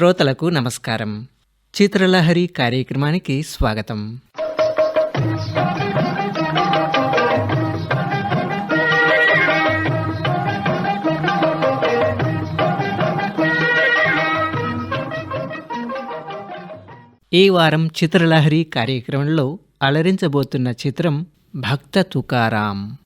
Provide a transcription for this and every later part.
శ్రోతలకు నమస్కారం. చిత్రలహరి కార్యక్రమానికి స్వాగతం. ఈ వారం చిత్రలహరి కార్యక్రమంలో అలరించబోతున్న చిత్రం భక్త తుకారాం.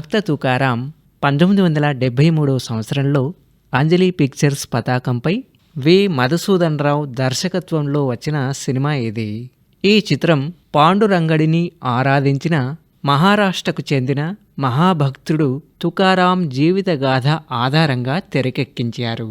భక్త తుకారాం పంతొమ్మిది వందల డెబ్భై మూడవ సంవత్సరంలో అంజలి పిక్చర్స్ పతాకంపై వి. మధుసూదన్ రావు దర్శకత్వంలో వచ్చిన సినిమా ఇది ఈ చిత్రం పాండురంగడిని ఆరాధించిన మహారాష్ట్రకు చెందిన మహాభక్తుడు తుకారాం జీవితగాథ ఆధారంగా తెరకెక్కించారు.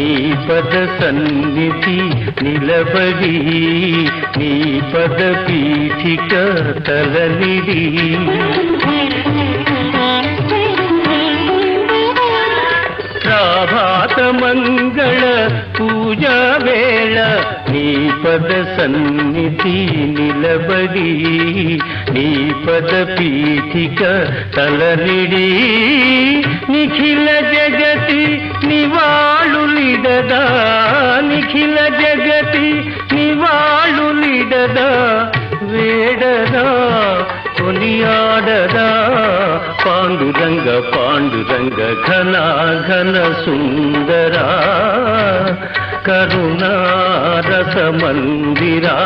నీ పద సన్నిధి నిలబడి నీ పద పీఠిక తలనిడి ప్రభాత మంగళ పూజా వేళ నీ పద సన్నిధి నిలబడి నీ పద పీఠిక తలనిడి నిఖిల జగతి నివాళులిడదా? నిఖిల జగతి నివాళులిడదా? వేడదా? కొనియాడదా? పాండురంగ పాండురంగ ఘన ఘన సుందరా. కరుణారస మందిరా.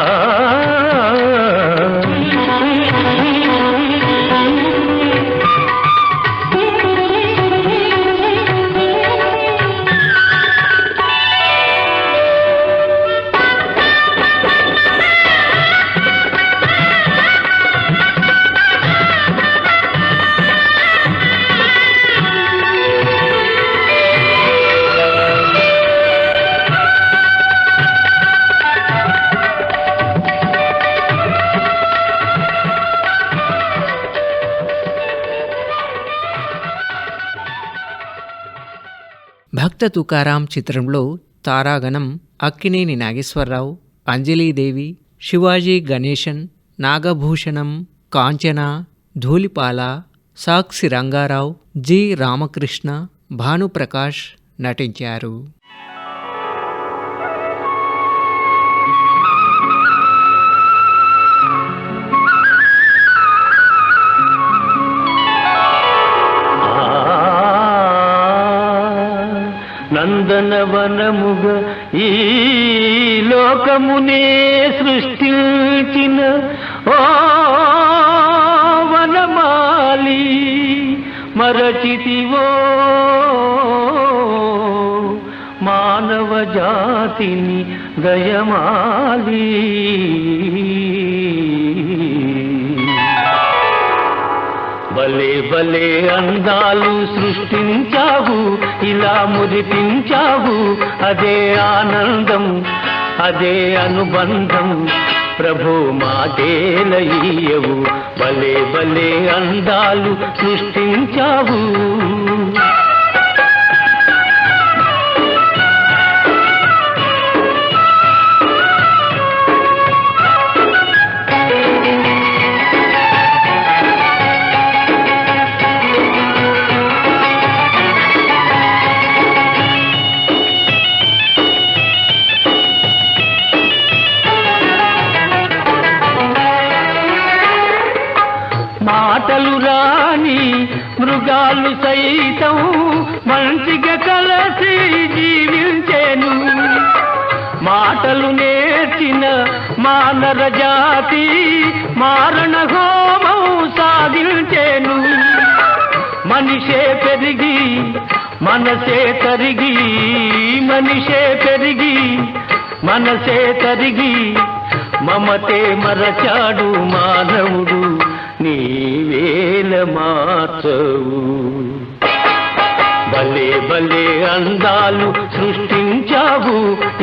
భక్త తుకారాం చిత్రంలో తారాగణం అక్కినేని నాగేశ్వరరావు అంజలీదేవి శివాజీ గణేశన్ నాగభూషణం కాంచన ధూలిపాల సాక్షి రంగారావు జి రామకృష్ణ భానుప్రకాష్ నటించారు. నందనవనముగ ఈ లోకమునే సృష్టించిన ఓ వనమాలి మరచితివో మానవ జాతిని దయమాలి. భలే భలే అందాలు సృష్టించావు ఇలా మురిపించావు. అదే ఆనందం అదే అనుబంధం. ప్రభు మాదేలయ్యవు భలే భలే అందాలు సృష్టించావు. జాతి మారణ హోమం సాధించేను. మనిషే పెరిగి మనసే తరిగి మనిషే పెరిగి మనసే తరిగి మమతే మరచాడు మానవుడు నీవేల మార్చవు. భలే భలే అందాలు సృష్టి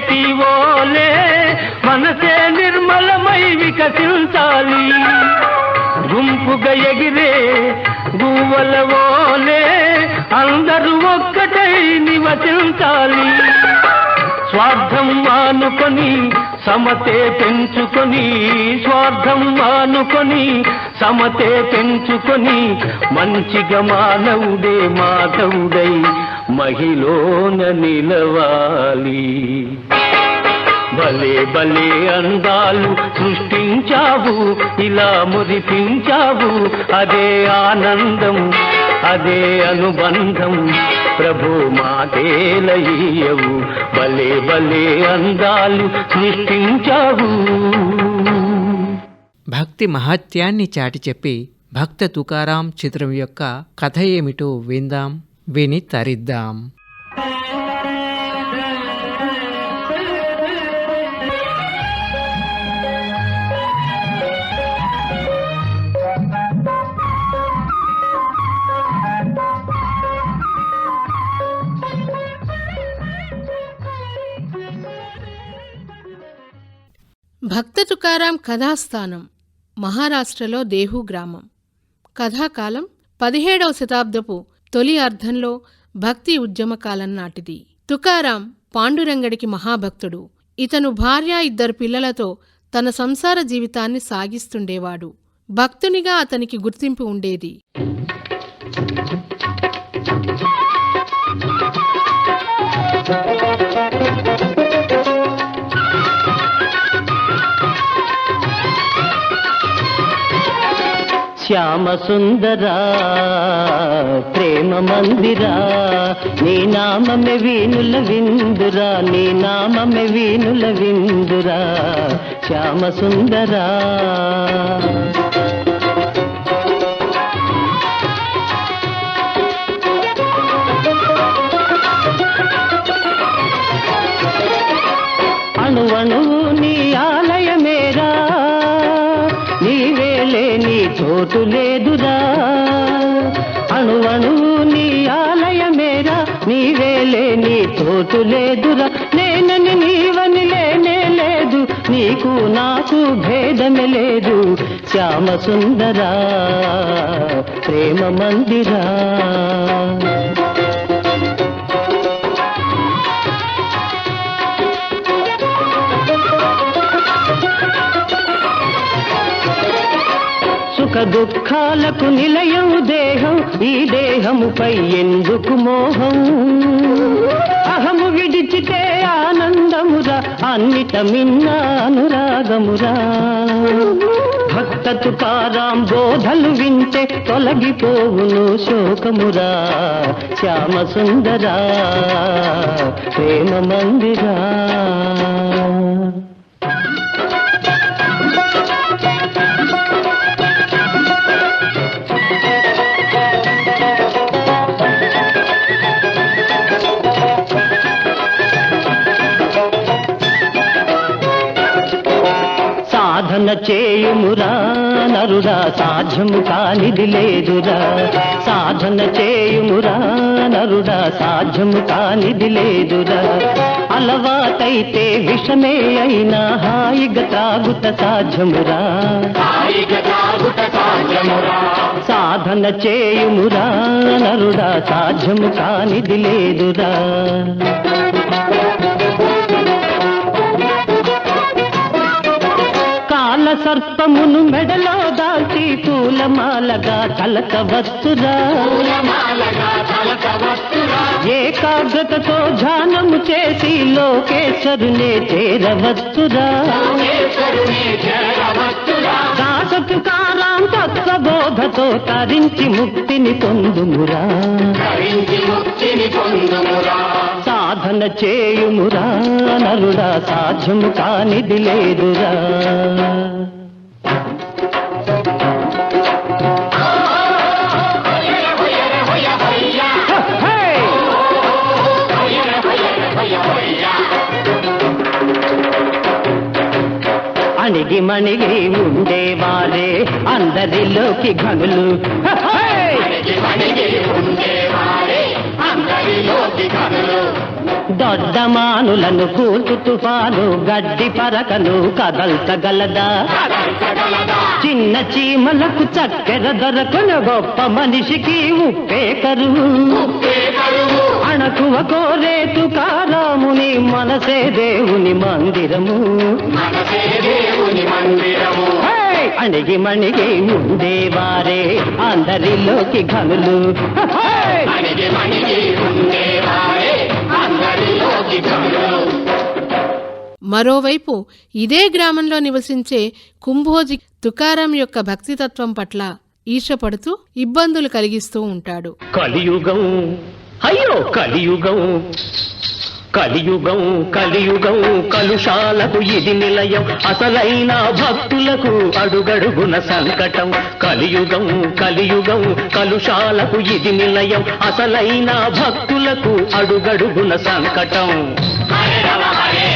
సెలయేటి ఓలే మనసే నిర్మలమై వికసించాలి. గుంపుగా ఎగిరే గువ్వల ఓలే అందరూ ఒక్కటై నివసించాలి. స్వార్థం మానుకొని సమతే పెంచుకొని స్వార్థం మానుకొని సమతే పెంచుకొని మంచిగా మానవుడే మాధవుడై మహిళన నిలవాలి. భలే భలే అందాలు సృష్టించావు ఇలా మురిపించావు. అదే ఆనందం అదే అనుబంధం ప్రభు మాతేలయ్యవు భలే భలే అందాలు సృష్టించావు. భక్తి మహత్యాన్ని చాటి చెప్పి భక్త తుకారాం చిత్రం యొక్క కథ ఏమిటో విందాం విని తరిద్దాం. భక్త తుకారాం కథాస్థానం మహారాష్ట్రలో దేహు గ్రామం. కథాకాలం పదిహేడవ శతాబ్దపు తొలి అర్ధంలో భక్తి ఉద్యమకాలం నాటిది. తుకారాం పాండురంగడికి మహాభక్తుడు. ఇతను భార్య ఇద్దరు పిల్లలతో తన సంసార జీవితాన్ని సాగిస్తుండేవాడు. భక్తునిగా అతనికి గుర్తింపు ఉండేది. శ్యామ సుందరా ప్రేమ మందిరా నీ నామమే వీణుల విందురా నీ నామమే వీణుల విందురా శ్యామ సుందరా అణువణు లోటు లేదురా అణువణు నీ ఆలయమేరా నీవేలే నీ తోటు లేదురా నేనని నీవని లేనే లేదు నీకు నాకు భేదమే లేదు. శ్యామ సుందరా ప్రేమ మందిరా. సుఖ దుఃఖాలకు నిలయం దేహం ఈ దేహముపై ఎందుకు మోహం? అహము విడిచితే ఆనందమురా అన్నిట మిన్న అనురాగమురా భక్త తుకారాం బోధలు వింటే తొలగిపోవును శోకమురా. శ్యామ సుందరా ప్రేమ మందిరా. సాధన చేయుమురా నరుడా సాధ్యము కానిది లేదురా. సాధన చేయుమురా నరుడా సాధ్యము కానిది లేదురా. అలవాటైతే విషమే అయినా హాయిగా తాగుత సాధ్యమురా. సాధన చేయుమురా నరుడా సాధ్యము కానిది లేదురా. సర్పమును మెడలో దాల్చి పూలమాలగా తలకవచ్చురా ఏకాగ్రతతో ధ్యానము చేసి లోకేశ్వరునే చేరవస్తురా దాసకు కారాం తత్వబోధతో తరించి ముక్తిని పొందుమురా. సాధన చేయుమురా నరుడా సాధ్యము కానిది లేదురా. అణిగి మణిగి ఉండేవారే అందరిలోకి ఘనులు. హే! దొడ్డమానులను కూర్చు తుఫాను గడ్డి పరకను కదల్చగలదా? చిన్న చీమలకు చక్కెర దొరకను గొప్ప మనిషికి ఉప్పే అణకువ కోరేతు కారాముని మనసే దేవుని మందిరము! అణిగి మణిగి ఉండేవారే అందరిలోకి ఘనులు! మరోవైపు ఇదే గ్రామంలో నివసించే కుంభోజి తుకారాం యొక్క భక్తితత్వం పట్ల ఈర్షపడుతూ ఇబ్బందులు కలిగిస్తూ ఉంటాడు. కలియుగం అయ్యో కలియుగం కలియుగం కలియుగం కలుషాలకు ఇది నిలయం. అసలైన భక్తులకు అడుగడుగున సంకటం. కలియుగం కలియుగం కలుషాలకు ఇది నిలయం. అసలైన భక్తులకు అడుగడుగున సంకటం. ఆ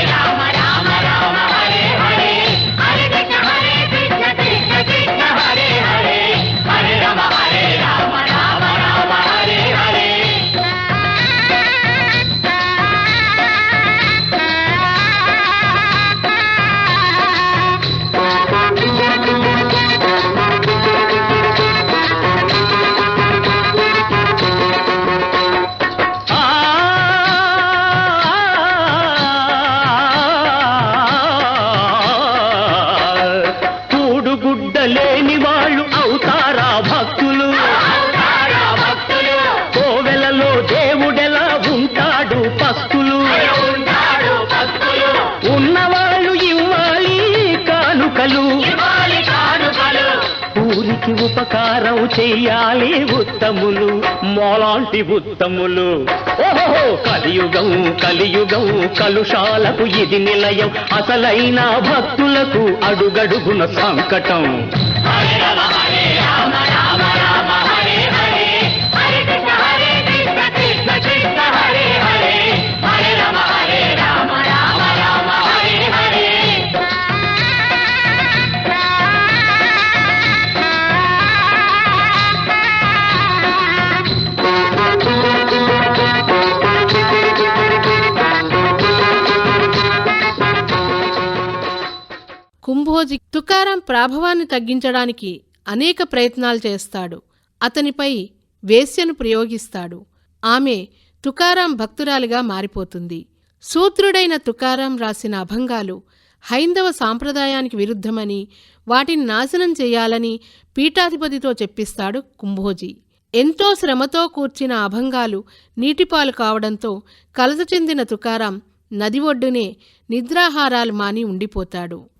చేయాలి చెయ్యాలి ఉత్తములు మోలాంటి ఉత్తములు. ఓహో కలియుగం కలియుగం కలుషాలకు ఇది నిలయం. అసలైన భక్తులకు అడుగడుగున సంకటం. కుంభోజి తుకారాం ప్రాభవాన్ని తగ్గించడానికి అనేక ప్రయత్నాలు చేస్తాడు. అతనిపై వేశ్యను ప్రయోగిస్తాడు. ఆమె తుకారాం భక్తురాలిగా మారిపోతుంది. సూత్రుడైన తుకారాం రాసిన అభంగాలు హైందవ సాంప్రదాయానికి విరుద్ధమని వాటిని నాశనం చేయాలని పీఠాధిపతితో చెప్పిస్తాడు కుంభోజీ. ఎంతో శ్రమతో కూర్చిన అభంగాలు నీటిపాలు కావడంతో కలత చెందిన తుకారాం నది ఒడ్డునే నిద్రాహారాలు మాని ఉండిపోతాడు.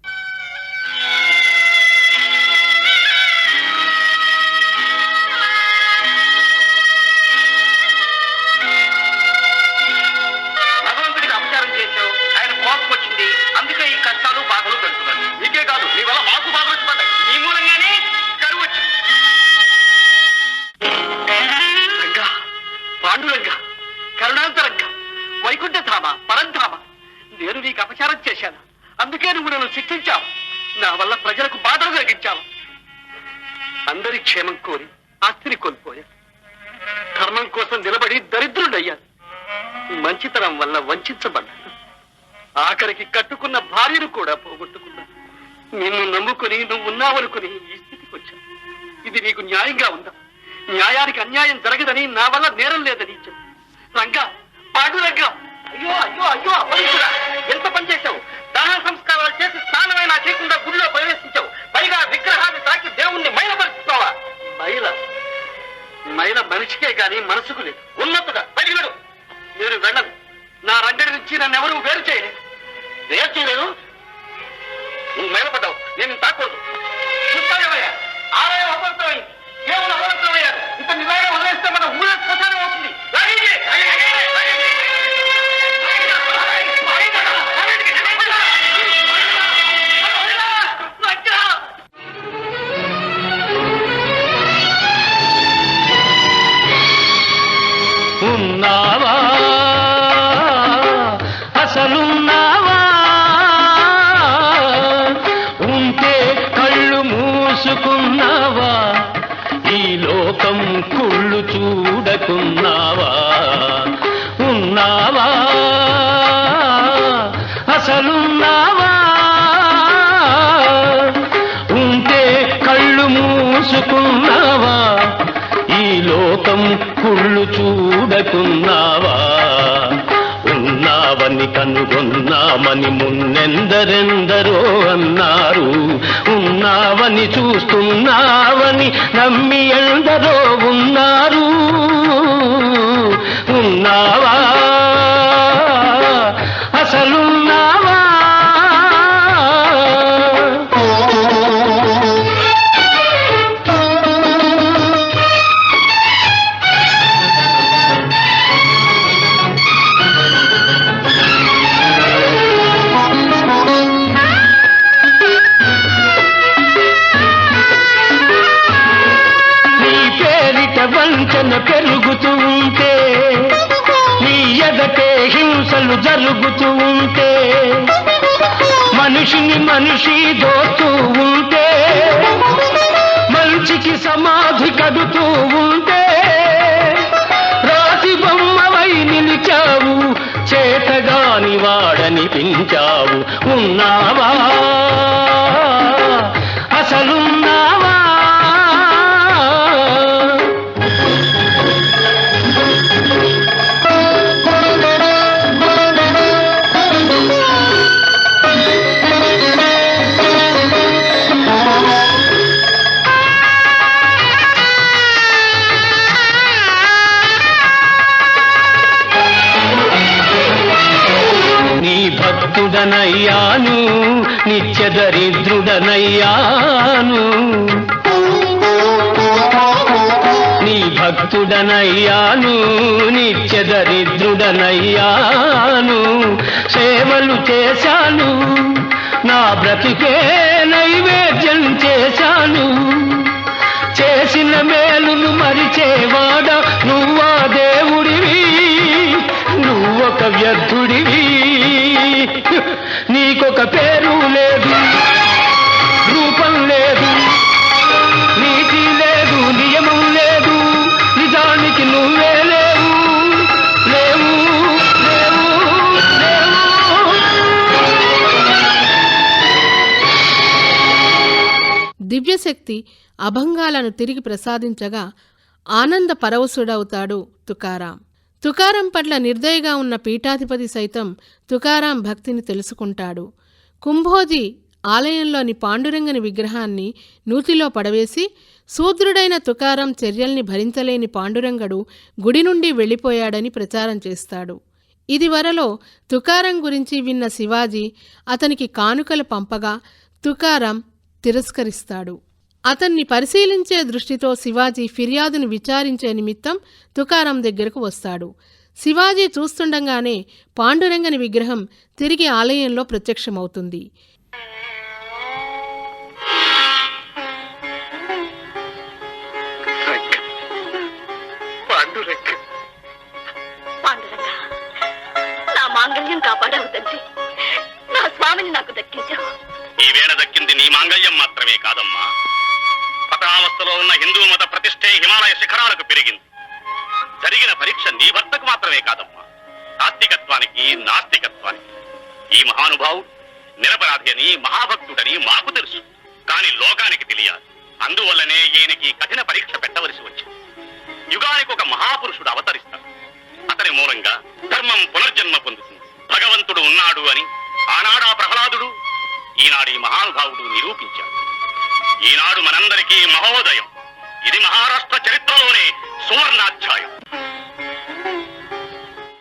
కరుణాంతరంగా వైకుంఠధామ పరంధామ. నేను నీకు అపచారం చేశాను. అందుకే నువ్వు నన్ను శిక్షించావు. నా వల్ల ప్రజలకు బాధలు కలిగించావు. అందరి క్షేమం కోరి ఆస్తిని కోల్పోయా ధర్మం కోసం నిలబడి దరిద్రుడయ్యాను. మంచితనం వల్ల వంచబడ్డాను ఆఖరికి కట్టుకున్న భార్యను కూడా పోగొట్టుకున్నాను. నిన్ను నమ్ముకుని నువ్వు ఉన్నావనుకుని ఈ స్థితికి వచ్చాను. ఇది నీకు న్యాయంగా ఉందా? న్యాయానికి అన్యాయం జరగదని నా వల్ల నేరం లేదని చెప్పు. రంగ పాడు రంగ అయ్యో అయ్యో అయ్యో అపరిచుడా ఎంత పని చేశావు? దాన సంస్కారాలు చేసి స్నానమైనా చేయకుండా గుడిలో ప్రవేశించావు. పైగా విగ్రహాన్ని తాకి దేవుణ్ణి మైలపరుచుకోవా మైల? మైల మనిషికే గాని మనసుకు లేదు. ఉన్నతుడా? బయటికి వెళ్ళు నేను వెళ్ళను. నా రంగడి నుంచి నన్ను ఎవరు వేరు చేయలేదు. వేరు చేయలేదు? నువ్వు మైలపడ్డావు. నేను తాకూడదు. ఆలయం అపవిత్రమైంది. దేవుడు అపవిత్రమయ్యారు ఉన్నావని కనుగొన్నామని మున్నెందరెందరో అన్నారు. ఉన్నావని చూస్తున్నావని నమ్మి ఎందరో ఉన్నారు. ఉన్నావా మనిషి దోస్తూ ఉంటే మంచికి సమాధి కడుతూ ఉంటే రాతి బొమ్మవై నిలిచావు చేతగాని వాడనిపించావు ఉన్నావా? అసలు భక్తుడనయ్యాను నిత్య దరిద్రుడనయ్యాను. భక్తుడనయ్యాను నిత్య దరిద్రుడనయ్యాను. సేవలు చేశాను నా బ్రతికే నైవేద్యం చేశాను. చేసిన మేలును మరిచేవాడ నువ్వా దేవుడివి నువ్వొక వ్యర్థుడివి. పేరు లేదు రూపం లేదు నీతి లేదు నియమం లేదు నిజానికి నువ్వే లేవు లేవు లేవు లేవు. దివ్యశక్తి అభంగాలను తిరిగి ప్రసాదించగా ఆనంద పరవశుడవుతాడు తుకారాం. తుకారం పట్ల నిర్దయగా ఉన్న పీఠాధిపతి సైతం తుకారాం భక్తిని తెలుసుకుంటాడు. కుంభోజీ ఆలయంలోని పాండురంగని విగ్రహాన్ని నూతిలో పడవేసి శూద్రుడైన తుకారం చర్యల్ని భరించలేని పాండురంగడు గుడి నుండి వెళ్ళిపోయాడని ప్రచారం చేస్తాడు. ఇదివరలో తుకారం గురించి విన్న శివాజీ అతనికి కానుకలు పంపగా తుకారం తిరస్కరిస్తాడు. అతన్ని పరిశీలించే దృష్టితో శివాజీ ఫిర్యాదును విచారించే నిమిత్తం తుకారం దగ్గరకు వస్తాడు. శివాజీ చూస్తుండగానే పాండురంగని విగ్రహం తిరిగి ఆలయంలో ప్రత్యక్షమవుతుంది. రంగ పాండురంగ. పాండురంగ నా మాంగళ్యం కాపాడావు తండ్రి. నా స్వామిని నాకు దక్కించావు. దక్కింది నీ మాంగళ్యం మాత్రమే కాదమ్మా. పతనావస్థలో ఉన్న హిందూ మత ప్రతిష్టే హిమాలయ శిఖరాలకు పెరిగింది. జరిగిన పరీక్ష నీ భర్తకు మాత్రమే కాదమ్మా. ఆస్తికత్వానికి నాస్తికత్వానికి. ఈ మహానుభావుడు నిరపరాధి అని మహాభక్తుడని మాకు తెలుసు. కాని లోకానికి తెలియాలి. అందువల్లనే ఈయనకి కఠిన పరీక్ష పెట్టవలసి వచ్చింది. యుగానికి ఒక మహాపురుషుడు అవతరిస్తాడు. అతని మూలంగా ధర్మం పునర్జన్మ పొందుతుంది. భగవంతుడు ఉన్నాడు అని ఆనాడా ప్రహ్లాదుడు ఈనాడు ఈ మహానుభావుడు నిరూపించాడు. ఈనాడు మనందరికీ మహోదయం. ఇది మహారాష్ట్ర చరిత్రలోనే సువర్ణాధ్యాయం.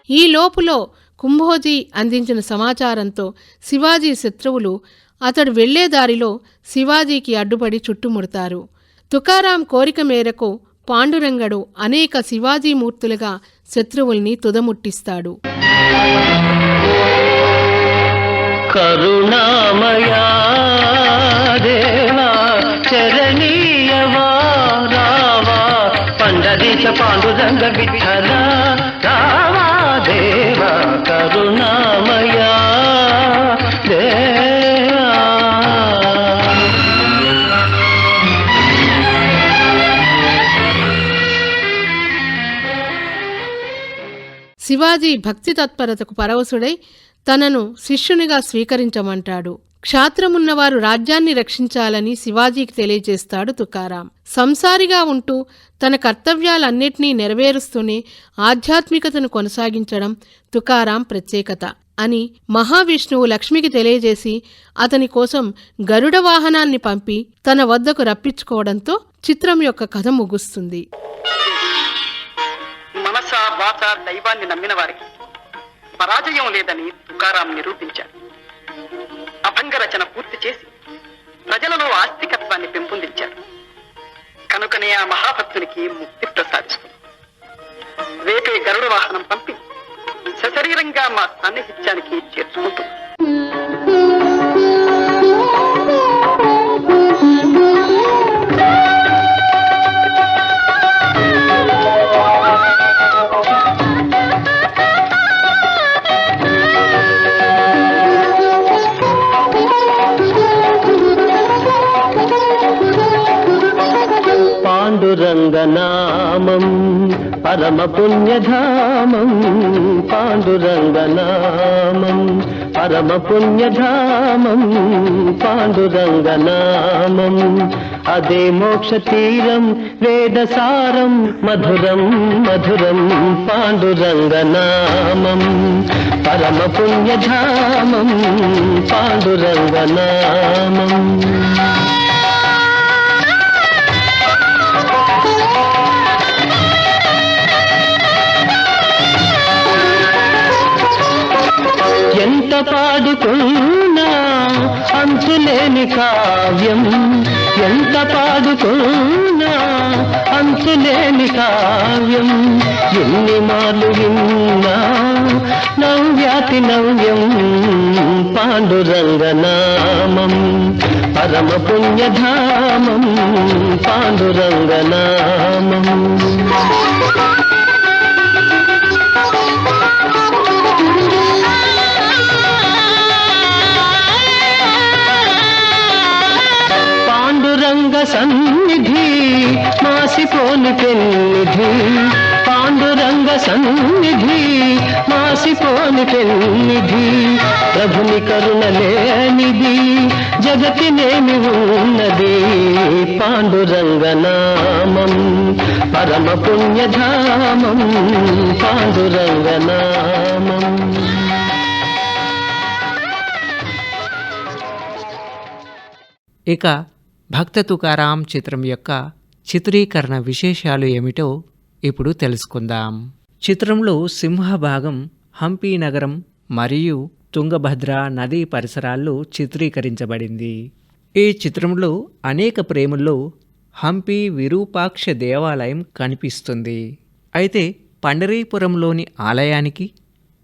ఈ లోపులో కుంభోజీ అందించిన సమాచారంతో శివాజీ శత్రువులు అతడు వెళ్ళే దారిలో శివాజీకి అడ్డుపడి చుట్టుముడతారు. తుకారాం కోరిక మేరకు పాండురంగడు అనేక శివాజీ మూర్తులుగా శత్రువుల్ని తుదముట్టిస్తాడు. కరుణామయా దేవా చరణీయవా పాండురంగ విఠల రావా దేవా. కరుణామయా శివాజీ భక్తి తత్పరతకు పరవశుడై తనను శిష్యునిగా స్వీకరించమంటాడు. క్షాత్రమున్నవారు రాజ్యాన్ని రక్షించాలని శివాజీకి తెలియజేస్తాడు తుకారాం. సంసారిగా ఉంటూ తన కర్తవ్యాలన్నిటినీ నెరవేరుస్తూనే ఆధ్యాత్మికతను కొనసాగించడం తుకారాం ప్రత్యేకత అని మహావిష్ణువు లక్ష్మికి తెలియజేసి అతని కోసం గరుడ వాహనాన్ని పంపి తన వద్దకు రప్పించుకోవడంతో చిత్రం యొక్క కథ ముగుస్తుంది. వాచ దైవాన్ని నమ్మిన వారికి పరాజయం లేదని తుకారాం నిరూపించాడు. అభంగ రచన పూర్తి చేసి ప్రజలలో ఆస్తికత్వాన్ని పెంపొందించాడు. కనుకనే ఆ మహాభక్తునికి ముక్తి ప్రసాదిస్తుంది. రేపే గరుడ వాహనం పంపి సశరీరంగా మా సాన్నిహిత్యానికి చేర్చుకుంటుంది. పాండురంగనామం పరమ పుణ్యధామం పాండురంగనామం పరమ పుణ్యధామం పాండురంగనామం. అదే మోక్ష తీరం వేదసారం మధురం మధురం పాండురంగనామం. పరమ పుణ్యధామం పాండురంగనామం. ఎంత పాడుకున్నా అంచులేని కావ్యం ఎంత పాడుకున్నా అంచులేని కావ్యం ఎన్ని మార్లు విన్నా నవ్యాతి నవ్యం పాండురంగనామం పరమ పుణ్యధామం పాండురంగనామం. మాసిపోని పెన్నిధి పాండురంగ సన్నిధి మాసిపోని పెన్నిధి ప్రభుని కరుణ లేనిది జగతినేమి ఉన్నది. పాండురంగ నామం పరమ పుణ్యధామం పాండురంగ నామం. ఇక భక్త తుకారాం చిత్రం యొక్క చిత్రీకరణ విశేషాలు ఏమిటో ఇప్పుడు తెలుసుకుందాం. చిత్రంలో సింహభాగం హంపీ నగరం మరియు తుంగభద్ర నదీ పరిసరాల్లో చిత్రీకరించబడింది. ఈ చిత్రంలో అనేక ప్రేముల్లో హంపి విరూపాక్ష దేవాలయం కనిపిస్తుంది. అయితే పండరీపురంలోని ఆలయానికి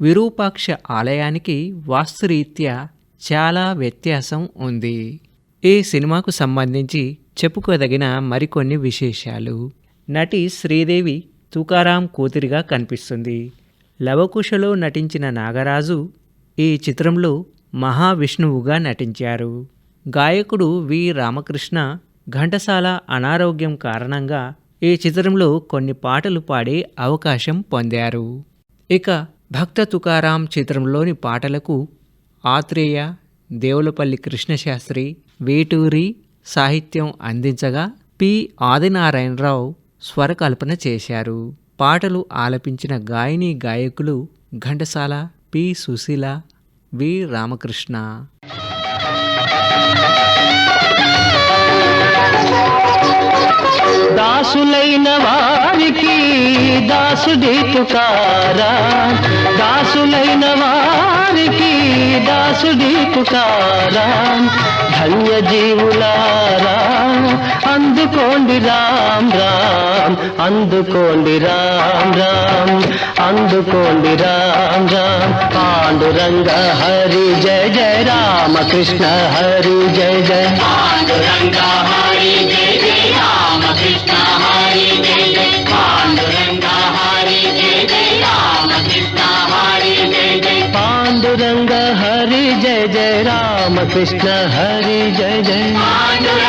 విరూపాక్ష ఆలయానికి వాస్తురీత్యా చాలా వ్యత్యాసం ఉంది. ఈ సినిమాకు సంబంధించి చెప్పుకోదగిన మరికొన్ని విశేషాలు. నటి శ్రీదేవి తుకారాం కూతురిగా కనిపిస్తుంది. లవకుశలో నటించిన నాగరాజు ఈ చిత్రంలో మహావిష్ణువుగా నటించారు. గాయకుడు వి. రామకృష్ణ ఘంటసాల అనారోగ్యం కారణంగా ఈ చిత్రంలో కొన్ని పాటలు పాడే అవకాశం పొందారు. ఇక భక్త తుకారాం చిత్రంలోని పాటలకు ఆత్రేయ దేవులపల్లి కృష్ణశాస్త్రి వేటూరి సాహిత్యం అందించగా పి. ఆదినారాయణరావు స్వరకల్పన చేశారు. పాటలు ఆలపించిన గాయని గాయకులు ఘంటసాల పి. సుశీల వి. రామకృష్ణ. దాసులైన వారికి దాసుడి పుకారా దాసులైన వారికి దాసుడి పుకారా ధన్య జీవులారా అందుకోండి రామ్ రామ్ అందుకోండి రామ్ రామ్ అందుకోండి రామ్ రామ్. పాండురంగ హరి జయ జయ రామ కృష్ణ హరి జయ జయ పాండురంగ రామ కృష్ణ హరి జయ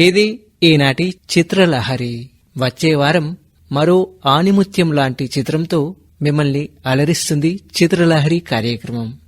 ఇది ఈనాటి చిత్రలహరి. వచ్చే వారం మరో ఆణిముత్యం లాంటి చిత్రంతో మిమ్మల్ని అలరిస్తుంది చిత్రలహరి కార్యక్రమం.